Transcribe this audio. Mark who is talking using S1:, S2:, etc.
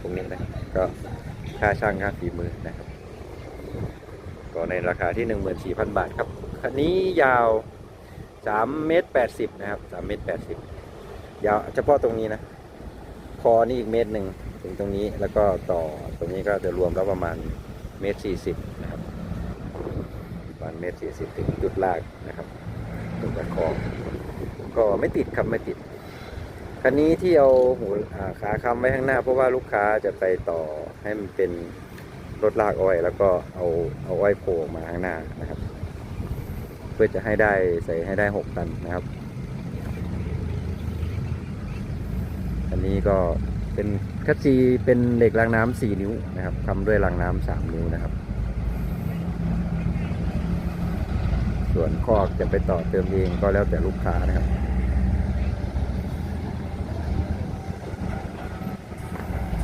S1: ตรงนี้นะก็ค่าช่างค่าฝีมือนะครับ ก็ในราคาที่ 14,000 บาทครับ คันนี้ยาว3เมตร80 นะครับ3เมตร80 ยาวเฉพาะตรงนี้นะ คอนี่อีกเมตรหนึ่งถึงตรงนี้แล้วก็ต่อตรงนี้ก็จะรวมแล้วประมาณเมตร40 นะครับประมาณเมตร40 ถึงจุดลากนะครับตรงกระคอก็ไม่ติดครับไม่ติด คันนี้ที่เอาหูขาค้ำไว้ข้างหน้า เพราะว่าลูกค้าจะไปต่อให้มันเป็นรถลากอ้อย แล้วก็เอาเอาอ้อยโผล่มาข้างหน้านะครับ เพื่อจะให้ได้ใส่ให้ได้หกตันนะครับ อันนี้ก็เป็นคัตซีเป็นเหล็กรางน้ำสี่นิ้วนะครับทำด้วยรางน้ำสามนิ้วนะครับ ส่วนคอกจะไปต่อเติมเองก็แล้วแต่ลูกค้านะครับ